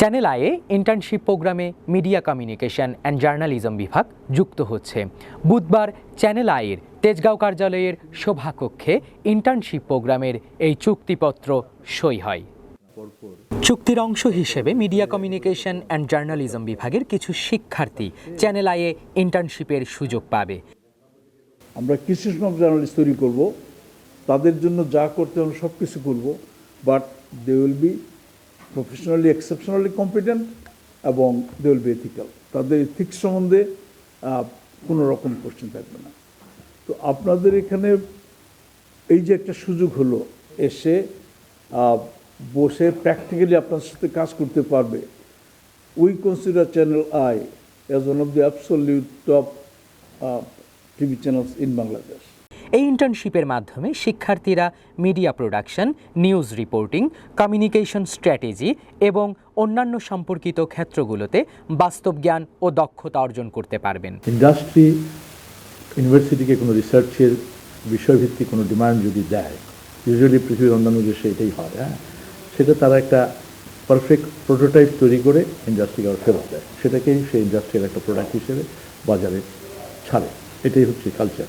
Channel আয়ে internship প্রোগ্রামে media communication and journalism বিভাগ যুক্ত হচ্ছে। বুধবার চ্যানেল আয়ের তেজগাঁও কার্যালয়ের সভাকক্ষে ইন্টার্নশিপ প্রোগ্রামের এই চুক্তিপত্র সই হয়। চুক্তির অংশ হিসেবে মিডিয়া কমিউনিকেশন অ্যান্ড জার্নালিজম বিভাগের কিছু শিক্ষার্থী চ্যানেল আয়ে ইন্টার্নশিপের সুযোগ পাবে। আমরা সমাজ জার্নালিস্ট তৈরি করব, তাদের জন্য যা করতে হবে সব কিছু করব but they will be professionally exceptionally competent এবং দে উইল বি এথিক্যাল তাদের এথিক্স সম্বন্ধে কোনো রকম কোশ্চেন থাকবে না। তো আপনাদের এখানে এই যে একটা সুযোগ হলো, এসে বসে প্র্যাকটিক্যালি আপনার সাথে কাজ করতে পারবে। We consider Channel I as one of the absolute top TV channels in Bangladesh এই ইন্টার্নশিপের মাধ্যমে শিক্ষার্থীরা media production news reporting communication strategy এবং অন্যান্য সম্পর্কিত ক্ষেত্রগুলোতে বাস্তব জ্ঞান ও দক্ষতা অর্জন করতে পারবেন। ইন্ডাস্ট্রি ইউনিভার্সিটিকে কোনো রিসার্চের বিষয়ভিত্তিক কোনো ডিমান্ড যদি দেয় ইউজুয়ালি পৃথিবীর অন্যান্য দেশে এটাই হয় হ্যাঁ? সেটা তারা একটা পারফেক্ট প্রোটোটাইপ তৈরি করে ইন্ডাস্ট্রিকে আবার ফেরত দেয়। সেটাকেই সেই ইন্ডাস্ট্রিয়াল একটা প্রোডাক্ট হিসেবে বাজারে ছাড়ে। এটাই হচ্ছে কালচার